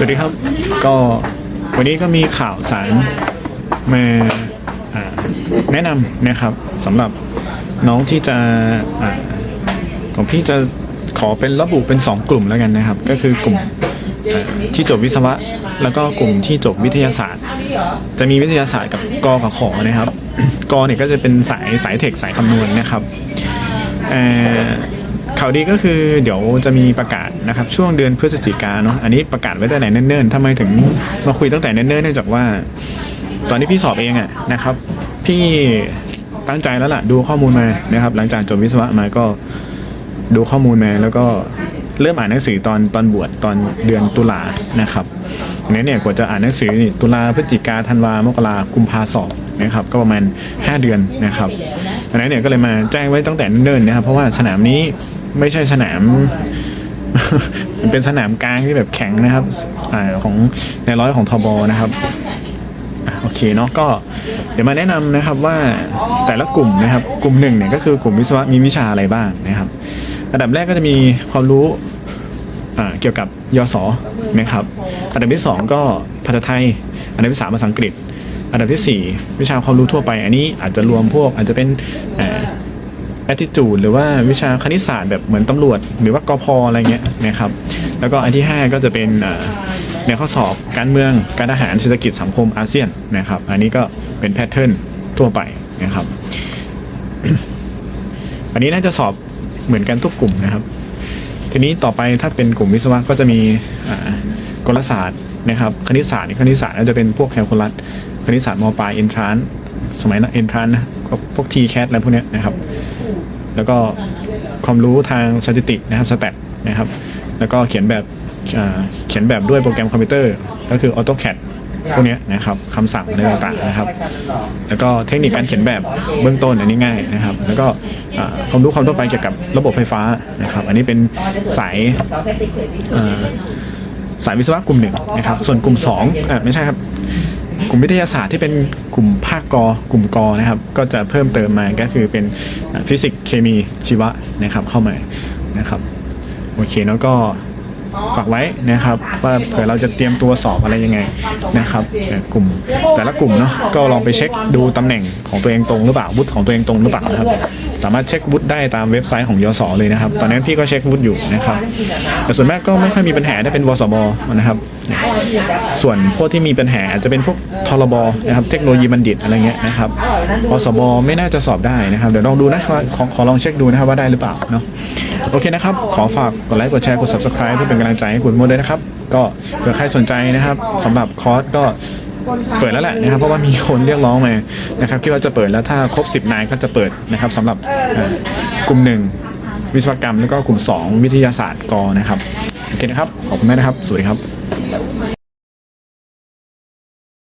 สวัสดีครับ ก็วันนี้ก็มีข่าวสารมาแนะนำนะครับสำหรับน้องที่จะของพี่จะขอเป็นระบุเป็น 2 กลุ่มแล้วกันนะครับ ก็คือกลุ่มที่จบวิศวะ แล้วก็กลุ่มที่จบวิทยาศาสตร์ จะมีวิทยาศาสตร์กับกอกับขอนะครับกอเนี่ยก็จะเป็นสายสายเทคสายคำนวณนะครับเอ่อ ข่าวดีก็คือเดี๋ยวจะมีประกาศนะครับช่วงเดือนพฤศจิกาเนาะอันนี้ประกาศไว้ตั้งแต่เนิ่นๆทำไมถึงมาคุยตั้งแต่เนิ่นๆเนื่องจากว่า ตอนที่พี่สอบเองอะนะครับ พี่ตั้งใจแล้วล่ะดูข้อมูลมานะครับ หลังจากจบวิศวะมาก็ดูข้อมูลมาแล้วก็เริ่มอ่านหนังสือตอนตอนบวชตอนเดือนตุลานะครับอันนี้เนี่ยกว่าจะอ่านหนังสือนี่ตุลาพฤศจิกาธันวามกรากุมภาสอบนะครับ ก็ประมาณ 5 เดือนนะครับ อันนั้นเนี่ยก็เลยมาแจ้งไว้ตั้งแต่เนิ่นๆนะครับเพราะว่าสนามนี้ไม่ใช่สนามมันเป็นสนามกลางที่แบบแข็งนะครับอของในร้อยของทบนะครับอโอเคเนาะก็เดี๋ยวมาแนะนำนะครับว่าแต่ละกลุ่มนะครับ กลุ่มหนึ่งเนี่ยก็คือกลุ่มวิศวะมีวิชาอะไรบ้างนะครับอันดับแรกก็จะมีความรู้เกี่ยวกับยศนะครับอันดับที่สองก็ภาษาไทย อันดับที่สามภาษาอังกฤษ อันดับที่สี่วิชาความรู้ทั่วไป อันนี้อาจจะรวมพวกอาจจะเป็นอ่า attitude หรือว่าวิชาคณิตศาสตร์แบบเหมือนตำรวจ หรือว่ากพอะไรเงี้ยนะครับแล้วก็อันที่ 5 ก็จะเป็นในข้อสอบการเมืองการทหารเศรษฐกิจสังคมอาเซียนนะครับอันนี้ก็เป็นแพทเทิร์นทั่วไปนะครับอันนี้น่าจะสอบเหมือนกันทุกกลุ่มนะครับ ทีนี้ต่อไปถ้าเป็นกลุ่มวิศวะก็จะมีกลศาสตร์นะครับคณิตศาสตร์คณิตศาสตร์ก็จะเป็นพวกแคลคูลัส คณิตศาสตร์มปลายเอนทรานสมัยนั้นเอนทรานนะก็พวกทีแคสอะไรพวกเนี้ยนะครับ แล้วก็ความรู้ทางสถิตินะครับสแตทนะครับ แล้วก็เขียนแบบเขียนแบบด้วยโปรแกรมคอมพิวเตอร์ ก็คือ AutoCAD พวกนี้นะครับคำสั่งอะไรต่างๆนะครับ แล้วก็เทคนิคการเขียนแบบเบื้องต้นอันนี้ง่ายนะครับ แล้วก็ความรู้ความทั่วไปเกี่ยวกับระบบไฟฟ้านะครับ อันนี้เป็นสายสายวิศวะกลุ่มหนึ่งนะครับ ส่วนกลุ่มสองอ่าไม่ใช่ครับ กลุ่มวิทยาศาสตร์ที่เป็นกลุ่มภาคกอกลุ่มกอนะครับ ก็จะเพิ่มเติมมาก็คือเป็นฟิสิกส์เคมีชีวะนะครับเข้ามานะครับโอเคแล้วก็ ฝากไว้นะครับ ว่าเผื่อเราจะเตรียมตัวสอบอะไรยังไงนะครับแต่กลุ่มแต่ละกลุ่มเนาะก็ลองไปเช็คดูตำแหน่งของตัวเองตรงหรือเปล่าวุฒิของตัวเองตรงหรือเปล่านะครับสามารถเช็ควุฒิได้ตามเว็บไซต์ของยศเลยนะครับ ตอนนั้นพี่ก็เช็ควุฒิอยู่นะครับ แต่ส่วนมากก็ไม่ค่อยมีปัญหาได้เป็นวสบนะครับ ส่วนพวกที่มีปัญหาอาจจะเป็นพวกทรบนะครับ เทคโนโลยีบัณฑิตอะไรเงี้ยนะครับอสบไม่น่าจะสอบได้นะครับ เดี๋ยวลองดูนะว่าขอขอลองเช็คดูนะครับว่าได้หรือเปล่าเนาะ โอเคนะครับ ขอฝากกดไลค์ กดแชร์ กด subscribe เพื่อเป็นกำลังใจให้คุณโมด้วยนะครับ ก็เผื่อใครสนใจนะครับสำหรับคอร์สก็เปิดแล้วแหละนะครับเพราะว่ามีคนเรียกร้องมานะครับคิดว่าจะเปิดแล้วถ้าครบ 10 นายก็จะเปิดนะครับสำหรับกลุ่มหนึ่งวิศวกรรมแล้วก็กลุ่ม 2 วิทยาศาสตร์กนะครับโอเคนะครับขอบคุณมากนะครับ สวัสดีครับ